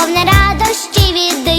повне радощі від.